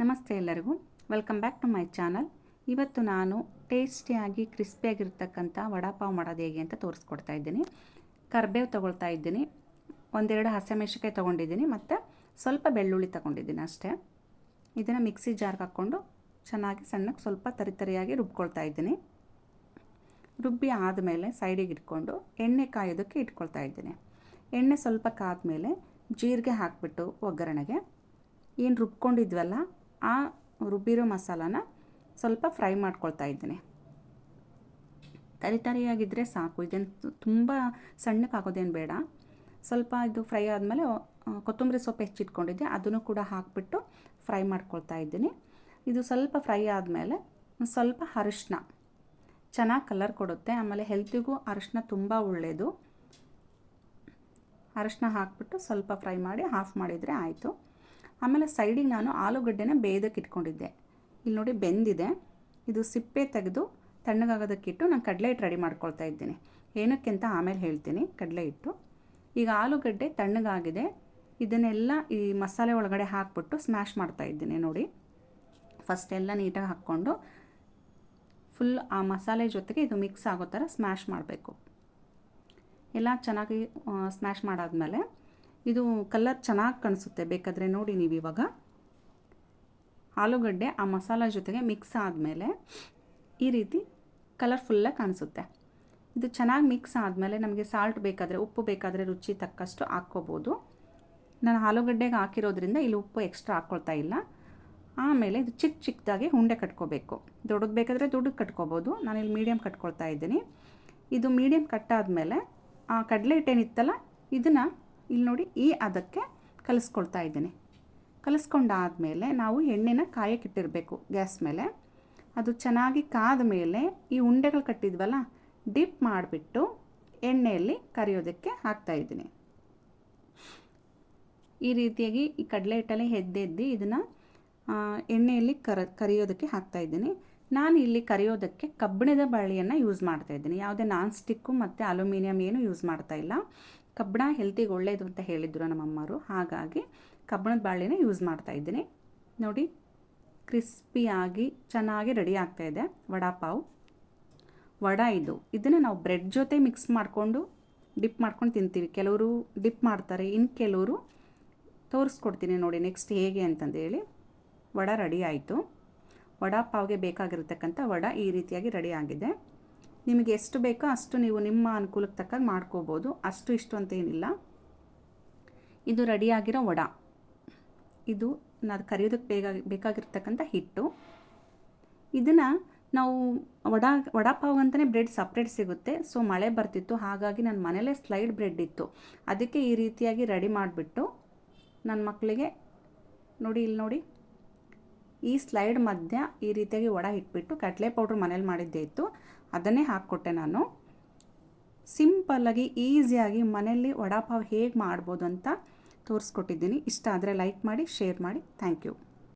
ನಮಸ್ತೆ ಎಲ್ಲರಿಗೂ. Welcome back to my channel ಇವತ್ತು ನಾನು ಟೇಸ್ಟಿಯಾಗಿ ಕ್ರಿಸ್ಪಿಯಾಗಿರ್ತಕ್ಕಂಥ ವಡಾಪಾವ್ ಮಾಡೋದು ಹೇಗೆ ಅಂತ ತೋರಿಸ್ಕೊಡ್ತಾ ಇದ್ದೀನಿ. ಕರ್ಬೇವು ತೊಗೊಳ್ತಾ ಇದ್ದೀನಿ. ಒಂದೆರಡು ಹಸಿಮೆಣಸಿಕಾಯಿ ತೊಗೊಂಡಿದ್ದೀನಿ ಮತ್ತು ಸ್ವಲ್ಪ ಬೆಳ್ಳುಳ್ಳಿ ತೊಗೊಂಡಿದ್ದೀನಿ ಅಷ್ಟೇ. ಇದನ್ನು ಮಿಕ್ಸಿ ಜಾರ್ಗೆ ಹಾಕ್ಕೊಂಡು ಚೆನ್ನಾಗಿ ಸಣ್ಣಕ್ಕೆ ಸ್ವಲ್ಪ ತರಿತರಿಯಾಗಿ ರುಬ್ಕೊಳ್ತಾ ಇದ್ದೀನಿ. ರುಬ್ಬಿ ಆದಮೇಲೆ ಸೈಡಿಗೆ ಇಟ್ಕೊಂಡು ಎಣ್ಣೆ ಕಾಯೋದಕ್ಕೆ ಇಟ್ಕೊಳ್ತಾ ಇದ್ದೀನಿ. ಎಣ್ಣೆ ಸ್ವಲ್ಪ ಕಾದ್ಮೇಲೆ ಜೀರಿಗೆ ಹಾಕಿಬಿಟ್ಟು ಒಗ್ಗರಣೆಗೆ. ಏನು ರುಬ್ಕೊಂಡಿದ್ವಲ್ಲ ಆ ರುಬ್ಬಿರೋ ಮಸಾಲಾನ ಸ್ವಲ್ಪ ಫ್ರೈ ಮಾಡ್ಕೊಳ್ತಾ ಇದ್ದೀನಿ. ತರಿ ತರಿಯಾಗಿದ್ದರೆ ಸಾಕು. ಇದೇನು ತುಂಬ ಸಣ್ಣಕ್ಕೆ ಹಾಕೋದೇನು ಬೇಡ. ಸ್ವಲ್ಪ ಇದು ಫ್ರೈ ಆದಮೇಲೆ ಕೊತ್ತಂಬರಿ ಸೊಪ್ಪು ಹೆಚ್ಚಿಟ್ಕೊಂಡಿದ್ದೆ. ಅದನ್ನು ಕೂಡ ಹಾಕಿಬಿಟ್ಟು ಫ್ರೈ ಮಾಡ್ಕೊಳ್ತಾ ಇದ್ದೀನಿ. ಇದು ಸ್ವಲ್ಪ ಫ್ರೈ ಆದಮೇಲೆ ಸ್ವಲ್ಪ ಅರಿಶಿನ ಚೆನ್ನಾಗಿ ಕಲರ್ ಕೊಡುತ್ತೆ. ಆಮೇಲೆ ಹೆಲ್ತಿಗೂ ಅರಿಶಿನ ತುಂಬ ಒಳ್ಳೆಯದು ಅರಿಶಿನ ಹಾಕಿಬಿಟ್ಟು ಸ್ವಲ್ಪ ಫ್ರೈ ಮಾಡಿ ಆಫ್ ಮಾಡಿದರೆ ಆಯಿತು. ಆಮೇಲೆ ಸೈಡಿಗೆ ನಾನು ಆಲೂಗಡ್ಡೆನ ಬೇಯೋದಕ್ಕೆ ಇಟ್ಕೊಂಡಿದ್ದೆ. ಇಲ್ಲಿ ನೋಡಿ ಬೆಂದಿದೆ. ಇದು ಸಿಪ್ಪೆ ತೆಗೆದು ತಣ್ಣಗಾಗೋದಕ್ಕಿಟ್ಟು ನಾನು ಕಡಲೆ ಹಿಟ್ಟು ರೆಡಿ ಮಾಡ್ಕೊಳ್ತಾ ಇದ್ದೀನಿ. ಏನಕ್ಕೆ ಅಂತ ಆಮೇಲೆ ಹೇಳ್ತೀನಿ. ಕಡಲೆ ಹಿಟ್ಟು. ಈಗ ಆಲೂಗಡ್ಡೆ ತಣ್ಣಗಾಗಿದೆ. ಇದನ್ನೆಲ್ಲ ಈ ಮಸಾಲೆ ಒಳಗಡೆ ಹಾಕ್ಬಿಟ್ಟು ಸ್ಮ್ಯಾಶ್ ಮಾಡ್ತಾ ಇದ್ದೀನಿ ನೋಡಿ. ಫಸ್ಟ್ ಎಲ್ಲ ನೀಟಾಗಿ ಹಾಕ್ಕೊಂಡು ಫುಲ್ ಆ ಮಸಾಲೆ ಜೊತೆಗೆ ಇದು ಮಿಕ್ಸ್ ಆಗೋ ಥರ ಸ್ಮ್ಯಾಶ್ ಮಾಡಬೇಕು. ಎಲ್ಲ ಚೆನ್ನಾಗಿ ಸ್ಮ್ಯಾಶ್ ಮಾಡಾದಮೇಲೆ ಇದು ಕಲರ್ ಚೆನ್ನಾಗಿ ಕಾಣಿಸುತ್ತೆ, ಬೇಕಾದರೆ ನೋಡಿ ನೀವು ಇವಾಗ. ಆಲೂಗಡ್ಡೆ ಆ ಮಸಾಲ ಜೊತೆಗೆ ಮಿಕ್ಸ್ ಆದಮೇಲೆ ಈ ರೀತಿ ಕಲರ್ಫುಲ್ಲಾಗಿ ಕಾಣಿಸುತ್ತೆ. ಇದು ಚೆನ್ನಾಗಿ ಮಿಕ್ಸ್ ಆದಮೇಲೆ ನಮಗೆ ಸಾಲ್ಟ್ ಬೇಕಾದರೆ, ಉಪ್ಪು ಬೇಕಾದರೆ ರುಚಿ ತಕ್ಕಷ್ಟು ಹಾಕ್ಕೋಬೋದು. ನಾನು ಆಲೂಗಡ್ಡೆಗೆ ಹಾಕಿರೋದ್ರಿಂದ ಇಲ್ಲಿ ಉಪ್ಪು ಎಕ್ಸ್ಟ್ರಾ ಹಾಕ್ಕೊಳ್ತಾ ಇಲ್ಲ. ಆಮೇಲೆ ಇದು ಚಿಕ್ಕ ಚಿಕ್ಕದಾಗಿ ಉಂಡೆ ಕಟ್ಕೋಬೇಕು. ದೊಡ್ಡದು ಬೇಕಾದರೆ ದೊಡ್ಡದು ಕಟ್ಕೋಬೋದು. ಇಲ್ಲಿ ಮೀಡಿಯಮ್ ಕಟ್ಕೊಳ್ತಾ ಇದ್ದೀನಿ. ಇದು ಮೀಡಿಯಮ್ ಕಟ್ಟಾದಮೇಲೆ ಆ ಕಡಲೆ ಹಿಟ್ಟೇನಿತ್ತಲ್ಲ ಇದನ್ನು ಇಲ್ಲಿ ನೋಡಿ, ಈ ಅದಕ್ಕೆ ಕಲಿಸ್ಕೊಳ್ತಾ ಇದ್ದೀನಿ. ಕಲಿಸ್ಕೊಂಡಾದಮೇಲೆ ನಾವು ಎಣ್ಣೆನ ಕಾಯಕ್ಕಿಟ್ಟಿರಬೇಕು ಗ್ಯಾಸ್ ಮೇಲೆ. ಅದು ಚೆನ್ನಾಗಿ ಕಾದ ಮೇಲೆ ಈ ಉಂಡೆಗಳು ಕಟ್ಟಿದ್ವಲ್ಲ, ಡಿಪ್ ಮಾಡಿಬಿಟ್ಟು ಎಣ್ಣೆಯಲ್ಲಿ ಕರಿಯೋದಕ್ಕೆ ಹಾಕ್ತಾಯಿದ್ದೀನಿ ಈ ರೀತಿಯಾಗಿ ಈ ಕಡಲೆ ಹಿಟ್ಟಲ್ಲಿ ಎದ್ದೆದ್ದು ಇದನ್ನು ಎಣ್ಣೆಯಲ್ಲಿ ಕರ, ಕರಿಯೋದಕ್ಕೆ ಹಾಕ್ತಾಯಿದ್ದೀನಿ ನಾನು ಇಲ್ಲಿ ಕರಿಯೋದಕ್ಕೆ ಕಬ್ಬಿಣದ ಬಳ್ಳಿಯನ್ನು ಯೂಸ್ ಮಾಡ್ತಾಯಿದ್ದೀನಿ ಯಾವುದೇ ನಾನ್ ಸ್ಟಿಕ್ಕು ಮತ್ತು ಅಲ್ಯೂಮಿನಿಯಂ ಏನು ಯೂಸ್ ಮಾಡ್ತಾ ಇಲ್ಲ. ಕಬ್ಬಣ ಹೆಲ್ತಿಗೆ ಒಳ್ಳೆಯದು ಅಂತ ಹೇಳಿದರು ನಮ್ಮಮ್ಮರು ಹಾಗಾಗಿ ಕಬ್ಬಣದ ಬಾಳೆನ ಯೂಸ್ ಮಾಡ್ತಾ ಇದ್ದೀನಿ. ನೋಡಿ ಕ್ರಿಸ್ಪಿಯಾಗಿ ಚೆನ್ನಾಗಿ ರೆಡಿ ಆಗ್ತಾ ಆಗ್ತಾಯಿದೆ ವಡಾಪಾವ್. ವಡ ಇದು. ಇದನ್ನು ನಾವು ಬ್ರೆಡ್ ಜೊತೆ ಮಿಕ್ಸ್ ಮಾಡಿಕೊಂಡು ಡಿಪ್ ಮಾಡ್ಕೊಂಡು ತಿಂತೀವಿ. ಕೆಲವರು ಡಿಪ್ ಮಾಡ್ತಾರೆ ಇನ್ನು ಕೆಲವರು ತೋರಿಸ್ಕೊಡ್ತೀನಿ ನೋಡಿ ನೆಕ್ಸ್ಟ್ ಹೇಗೆ ಅಂತಂದೇಳಿ. ವಡ ರೆಡಿ ಆಯಿತು. ವಡಾಪಾವ್ಗೆ ಬೇಕಾಗಿರತಕ್ಕಂಥ ವಡ ಈ ರೀತಿಯಾಗಿ ರೆಡಿ ಆಗಿದೆ. ನಿಮಗೆ ಎಷ್ಟು ಬೇಕೋ ಅಷ್ಟು ನೀವು ನಿಮ್ಮ ಅನುಕೂಲಕ್ಕೆ ತಕ್ಕ ಮಾಡ್ಕೋಬೋದು. ಅಷ್ಟು ಇಷ್ಟು ಅಂತ ಏನಿಲ್ಲ. ಇದು ರೆಡಿಯಾಗಿರೋ ವಡ. ಇದು ನಾನು ಕರೆಯೋದಕ್ಕೆ ಬೇಗ ಬೇಕಾಗಿರ್ತಕ್ಕಂಥ ಹಿಟ್ಟು. ಇದನ್ನು ನಾವು ವಡ, ವಡಾಪಾವ್ ಅಂತಲೇ ಬ್ರೆಡ್ ಸಪ್ರೇಟ್ ಸಿಗುತ್ತೆ. ಸೊ ಮಳೆ ಬರ್ತಿತ್ತು, ಹಾಗಾಗಿ ನನ್ನ ಮನೇಲೇ ಸ್ಲೈಡ್ ಬ್ರೆಡ್ ಇತ್ತು. ಅದಕ್ಕೆ ಈ ರೀತಿಯಾಗಿ ರೆಡಿ ಮಾಡಿಬಿಟ್ಟು ನನ್ನ ಮಕ್ಕಳಿಗೆ ನೋಡಿ, ಇಲ್ಲಿ ನೋಡಿ. ಈ ಸ್ಲೈಡ್ ಮಧ್ಯ ಈ ರೀತಿಯಾಗಿ ವಡ ಇಟ್ಬಿಟ್ಟು, ಕಡಲೆ ಪೌಡ್ರ್ ಮನೇಲಿ ಮಾಡಿದ್ದೇ ಇತ್ತು. ಅದನ್ನೇ ಹಾಕ್ಕೊಟ್ಟೆ ನಾನು. ಸಿಂಪಲ್ಲಾಗಿ ಈಸಿಯಾಗಿ ಮನೆಯಲ್ಲಿ ವಡಾಪಾವ್ ಹೇಗೆ ಮಾಡ್ಬೋದು ಅಂತ ತೋರಿಸ್ಕೊಟ್ಟಿದ್ದೀನಿ. ಇಷ್ಟ ಆದರೆ ಲೈಕ್ ಮಾಡಿ ಶೇರ್ ಮಾಡಿ. Thank you